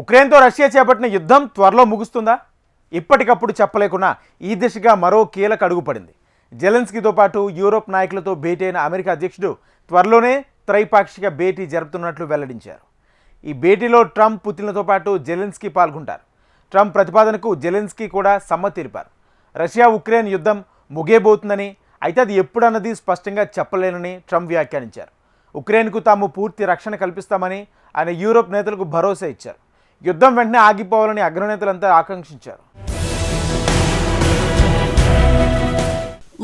ఉక్రెయిన్తో Russia చేపట్టిన యుద్ధం త్వరలో ముగుస్తుందా? ఇప్పటికప్పుడు చెప్పలేకున్నా ఈ దిశగా మరో కీలక అడుగు పడింది. జెలెన్స్కీతో పాటు యూరోప్ నాయకులతో భేటీ అయిన అమెరికా అధ్యక్షుడు త్వరలోనే త్రైపాక్షిక భేటీ జరుపుతున్నట్లు వెల్లడించారు. ఈ భేటీలో ట్రంప్ పుతిన్లతో పాటు జెలెన్స్కీ పాల్గొంటారు. ట్రంప్ ప్రతిపాదనకు జెలెన్స్కీ కూడా సమ్మతి తెలిపారు. రష్యా ఉక్రెయిన్ యుద్ధం ముగేబోతుందని అయితే అది ఎప్పుడన్నది స్పష్టంగా చెప్పలేనని ట్రంప్ వ్యాఖ్యానించారు. ఉక్రెయిన్కు తాము పూర్తి రక్షణ కల్పిస్తామని ఆయన యూరోప్ నేతలకు భరోసా ఇచ్చారు. యుద్ధం వెంటనే ఆగిపోవాలని అగ్రనేతలంతా ఆకాంక్షించారు.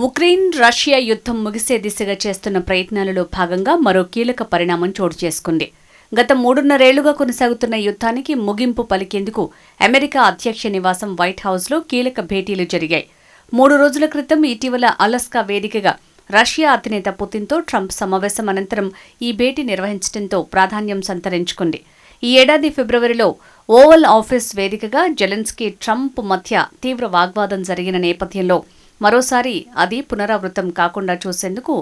ఉక్రెయిన్ రష్యా యుద్ధం ముగిసే దిశగా చేస్తున్న ప్రయత్నాలలో భాగంగా మరో కీలక పరిణామం చోటు చేసుకుంది. గత మూడున్నరేళ్ళుగా కొనసాగుతున్న యుద్ధానికి ముగింపు పలికేందుకు అమెరికా అధ్యక్ష నివాసం వైట్ హౌస్లో కీలక భేటీలు జరిగాయి. మూడు రోజుల క్రితం ఇటీవల అలస్కా వేదికగా రష్యా అధినేత పుతిన్తో ట్రంప్ సమావేశం అనంతరం ఈ భేటీ నిర్వహించడంతో ప్రాధాన్యం సంతరించుకుంది. ఈ ఏడాది ఫిబ్రవరిలో ఓవల్ ఆఫీస్ వేదికగా జెలెన్స్కీ ట్రంప్ మధ్య తీవ్ర వాగ్వాదం జరిగిన నేపథ్యంలో మరోసారి అది పునరావృతం కాకుండా చూసేందుకు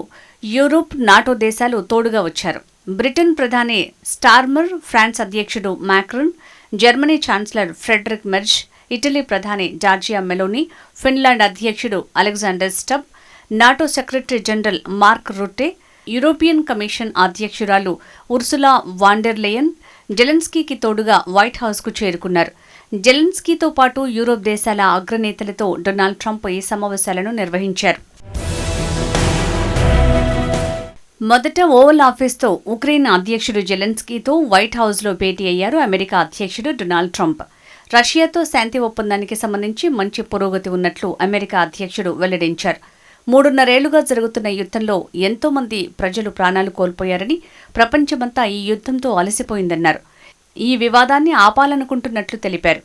యూరోప్ నాటో దేశాలు తోడుగా వచ్చారు. బ్రిటన్ ప్రధాని స్టార్మర్ ఫ్రాన్స్ అధ్యక్షుడు Macron Germany chancellor Friedrich Merz Italy ప్రధాని జార్జియా మెలోని ఫిన్లాండ్ అధ్యక్షుడు Alexander Stubb NATO secretary general Mark Rutte European Commission అధ్యక్షురాలు ఉర్సులా వాండెర్లేయన్ జెలెన్స్కీకి తోడుగా వైట్ హౌస్కు చేరుకున్నారు. జెలెన్స్కీతో పాటు యూరోప్ దేశాల అగ్రనేతలతో డొనాల్డ్ ట్రంప్ ఈ సమావేశాలను నిర్వహించారు. మొదట ఓవల్ ఆఫీస్తో ఉక్రెయిన్ అధ్యక్షుడు జెలెన్స్కీతో వైట్ హౌస్లో భేటీ అయ్యారు అమెరికా అధ్యక్షుడు డొనాల్డ్ ట్రంప్. రష్యాతో శాంతి ఒప్పందానికి సంబంధించి మంచి పురోగతి ఉన్నట్లు అమెరికా అధ్యక్షుడు వెల్లడించారు. మూడున్నరేళ్ళుగా జరుగుతున్న యుద్ధంలో ఎంతో మంది ప్రజలు ప్రాణాలు కోల్పోయారని ప్రపంచమంతా ఈ యుద్ధంతో అలసిపోయిందన్నారు. ఈ వివాదాన్ని ఆపాలనుకుంటున్నట్లు తెలిపారు.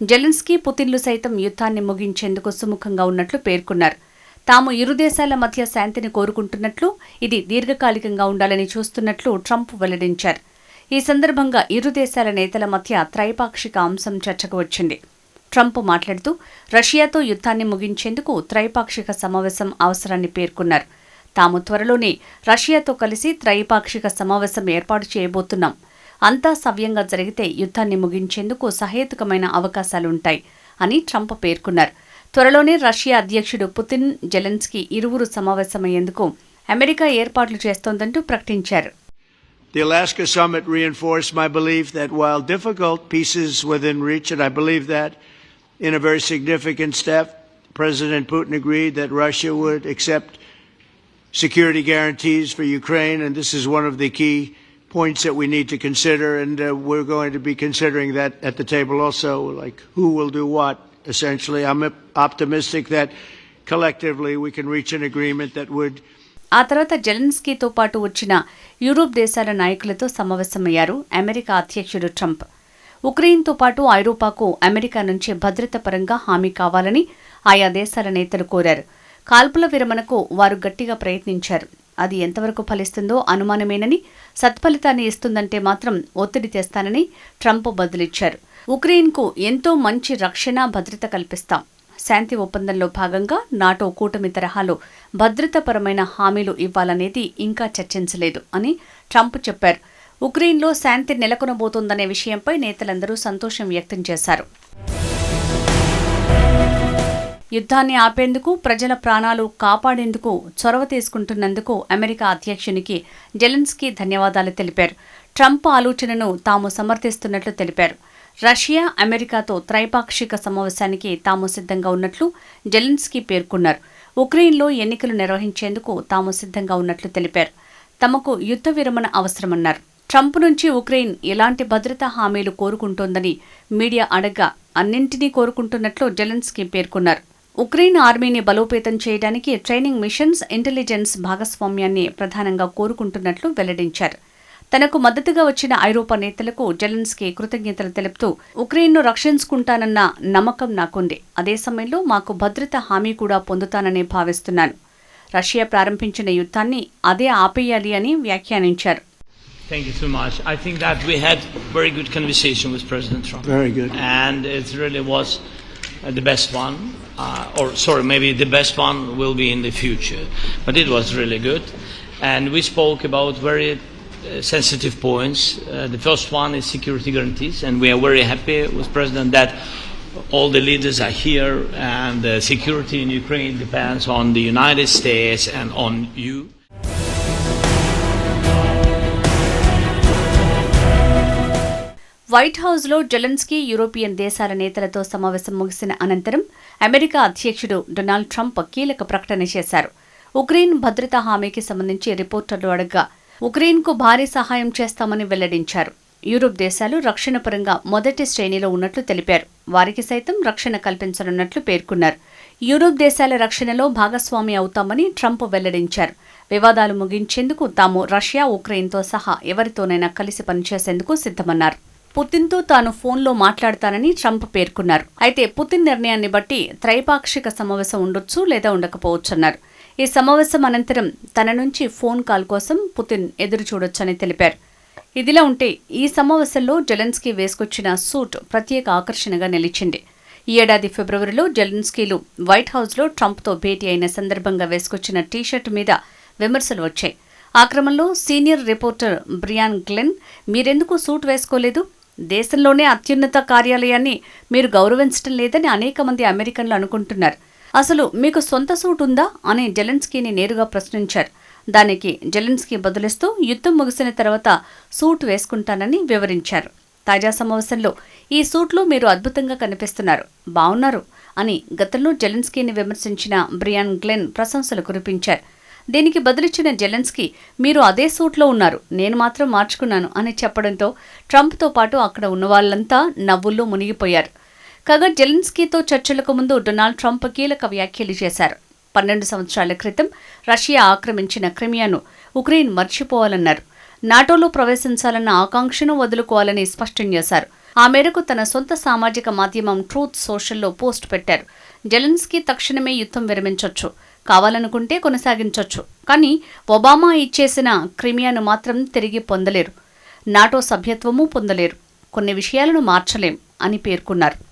జెలెన్స్కీ పుతిన్లు సైతం యుద్ధాన్ని ముగించేందుకు సుముఖంగా ఉన్నట్లు పేర్కొన్నారు. తాము ఇరు దేశాల మధ్య శాంతిని కోరుకుంటున్నట్లు ఇది దీర్ఘకాలికంగా ఉండాలని చూస్తున్నట్లు ట్రంప్ వెల్లడించారు. ఈ సందర్భంగా ఇరు దేశాల నేతల మధ్య త్రైపాక్షిక అంశం చర్చకు వచ్చింది. ట్రంప్ మాట్లాడుతూ రష్యాతో యుద్ధాన్ని ముగించేందుకు త్రైపాక్షిక సమావేశం అవసరాన్ని పేర్కొన్నారు. తాము త్వరలోనే రష్యాతో కలిసి త్రైపాక్షిక సమావేశం ఏర్పాటు చేయబోతున్నాం. అంతా సవ్యంగా జరిగితే యుద్ధాన్ని ముగించేందుకు సహేతుకమైన అవకాశాలుంటాయి అని ట్రంప్ పేర్కొన్నారు. త్వరలోనే రష్యా అధ్యక్షుడు పుతిన్ జెలెన్స్కీ ఇరువురు సమావేశమయ్యేందుకు అమెరికా ఏర్పాట్లు చేస్తోందంటూ ప్రకటించారు. The Alaska summit reinforced my belief that while difficult, peace is within reach, and I believe that in a very significant step, President Putin agreed that Russia would accept security guarantees for Ukraine, and this is one of the key points that we need to consider, and uh, we're going to be considering that at the table also, like who will do what, essentially. I'm optimistic that collectively we can reach an agreement that would ఆ తర్వాత జెలెన్స్కీతో పాటు వచ్చిన Europe దేశాల నాయకులతో సమావేశమయ్యారు America అధ్యక్షుడు Trump ఉక్రెయిన్తో పాటు ఐరోపాకు America నుంచి భద్రత పరంగా హామీ కావాలని ఆయా దేశాల నేతలు కోరారు. కాల్పుల విరమణకు వారు గట్టిగా ప్రయత్నించారు. అది ఎంతవరకు ఫలిస్తుందో అనుమానమేనని సత్ఫలితాన్ని ఇస్తుందంటే మాత్రం ఒత్తిడి తెస్తానని ట్రంప్ బదులిచ్చారు. ఉక్రెయిన్కు ఎంతో మంచి రక్షణ భద్రత కల్పిస్తాం. శాంతి ఒప్పందంలో భాగంగా నాటో కూటమి తరహాలో భద్రతాపరమైన హామీలు ఇవ్వాలనేది ఇంకా చర్చించలేదు అని ట్రంప్ చెప్పారు. ఉక్రెయిన్లో శాంతి నెలకొనబోతోందనే విషయంపై నేతలందరూ సంతోషం వ్యక్తం చేశారు. యుద్ధాన్ని ఆపేందుకు ప్రజల ప్రాణాలు కాపాడేందుకు చొరవ తీసుకుంటున్నందుకు అమెరికా అధ్యక్షునికి జెలెన్స్కీ ధన్యవాదాలు తెలిపారు. ట్రంప్ ఆలోచనను తాము సమర్థిస్తున్నట్లు తెలిపారు. రష్యా అమెరికాతో త్రైపాక్షిక సమావేశానికి తాము సిద్ధంగా ఉన్నట్లు జెలెన్స్కీ పేర్కొన్నారు. ఉక్రెయిన్లో ఎన్నికలు నిర్వహించేందుకు తాము సిద్ధంగా ఉన్నట్లు తెలిపారు. తమకు యుద్ధ విరమణ అవసరమన్నారు. ట్రంప్ నుంచి ఉక్రెయిన్ ఎలాంటి భద్రతా హామీలు కోరుకుంటోందని మీడియా అడగ్గా అన్నింటినీ కోరుకుంటున్నట్లు జెలెన్స్కీ పేర్కొన్నారు. ఉక్రెయిన్ ఆర్మీని బలోపేతం చేయడానికి ట్రైనింగ్ మిషన్స్ ఇంటెలిజెన్స్ భాగస్వామ్యాన్ని ప్రధానంగా కోరుకుంటున్నట్లు వెల్లడించారు. తనకు మద్దతుగా వచ్చిన ఐరోపా నేతలకు జెలెన్స్కీ కృతజ్ఞతలు తెలుపుతూ ఉక్రెయిన్ను రక్షించుకుంటానన్న నమ్మకం నాకుంది. అదే సమయంలో మాకు భద్రత హామీ కూడా పొందుతానని భావిస్తున్నాను. రష్యా ప్రారంభించిన యుద్ధాన్ని అదే ఆపేయాలి అని వ్యాఖ్యానించారు. Thank you so much. I think that we had very good conversation with President Trump. Very good. And it really was uh, the best one. Uh, or, sorry, maybe the best one will be in the future. But it was really good. And we spoke about very sensitive points. Uh, the first one is security guarantees, and we are very happy with President that all the leaders are here, and the security in Ukraine depends on the United States and on you. White హౌస్లో Zelensky European దేశాల నేతలతో సమావేశం ముగిసిన అనంతరం America అధ్యక్షుడు Donald Trump కీలక ప్రకటన చేశారు. ఉక్రెయిన్ భద్రతా హామీకి సంబంధించి రిపోర్టర్లు అడగ్గా ఉక్రెయిన్కు భారీ సహాయం చేస్తామని వెల్లడించారు. యూరోప్ దేశాలు రక్షణ పరంగా మొదటి శ్రేణిలో ఉన్నట్లు తెలిపారు. వారికి సైతం రక్షణ కల్పించనున్నట్లు పేర్కొన్నారు. యూరోప్ దేశాల రక్షణలో భాగస్వామి అవుతామని ట్రంప్ వెల్లడించారు. వివాదాలు ముగించేందుకు తాము రష్యా ఉక్రెయిన్తో సహా ఎవరితోనైనా కలిసి పనిచేసేందుకు సిద్ధమన్నారు. పుతిన్తో తాను ఫోన్లో మాట్లాడతానని ట్రంప్ పేర్కొన్నారు. అయితే పుతిన్ నిర్ణయాన్ని బట్టి త్రైపాక్షిక సమావేశం ఉండొచ్చు లేదా ఉండకపోవచ్చన్నారు. ఈ సమావేశం అనంతరం తన నుంచి ఫోన్ కాల్ కోసం పుతిన్ ఎదురు చూడొచ్చని తెలిపారు. ఇదిలా ఉంటే ఈ సమావేశంలో జెలెన్స్కీ వేసుకొచ్చిన సూట్ ప్రత్యేక ఆకర్షణగా నిలిచింది. ఈ ఏడాది ఫిబ్రవరిలో జెలెన్స్కీలు వైట్ హౌస్లో ట్రంప్తో భేటీ అయిన సందర్భంగా వేసుకొచ్చిన టీషర్ట్ మీద విమర్శలు వచ్చాయి. ఆ క్రమంలో సీనియర్ రిపోర్టర్ బ్రియాన్ గ్లెన్ మీరెందుకు సూట్ వేసుకోలేదు? దేశంలోనే అత్యున్నత కార్యాలయాన్ని మీరు గౌరవించడం లేదని అనేక మంది అమెరికన్లు అనుకుంటున్నారు. అసలు మీకు సొంత సూట్ ఉందా? అని జెలెన్స్కీని నేరుగా ప్రశ్నించారు. దానికి జెలెన్స్కీ బదులిస్తూ యుద్ధం ముగిసిన తర్వాత సూట్ వేసుకుంటానని వివరించారు. తాజా సమావేశంలో ఈ సూట్లో మీరు అద్భుతంగా కనిపిస్తున్నారు. బావున్నారు అని గతంలో జెలెన్స్కీని విమర్శించిన బ్రియాన్ గ్లెన్ ప్రశంసలు కురిపించారు. దీనికి బదులిచ్చిన జెలెన్స్కీ మీరు అదే సూట్లో ఉన్నారు. నేను మాత్రం మార్చుకున్నాను అని చెప్పడంతో ట్రంప్తో పాటు అక్కడ ఉన్న వాళ్ళంతా నవ్వుల్లో మునిగిపోయారు. కాగా జెలెన్స్కీతో చర్చలకు ముందు డొనాల్డ్ ట్రంప్ కీలక వ్యాఖ్యలు చేశారు. పన్నెండు సంవత్సరాల క్రితం రష్యా ఆక్రమించిన క్రిమియాను ఉక్రెయిన్ మర్చిపోవాలన్నారు. నాటోలో ప్రవేశించాలన్న ఆకాంక్షను వదులుకోవాలని స్పష్టం చేశారు. ఆ మేరకు తన సొంత సామాజిక మాధ్యమం ట్రూత్ సోషల్లో పోస్ట్ పెట్టారు. జెలెన్స్కీ తక్షణమే యుద్ధం విరమించొచ్చు. కావాలనుకుంటే కొనసాగించొచ్చు. కానీ ఒబామా ఇచ్చేసిన క్రిమియాను మాత్రం తిరిగి పొందలేరు. నాటో సభ్యత్వము పొందలేరు. కొన్ని విషయాలను మార్చలేం అని పేర్కొన్నారు.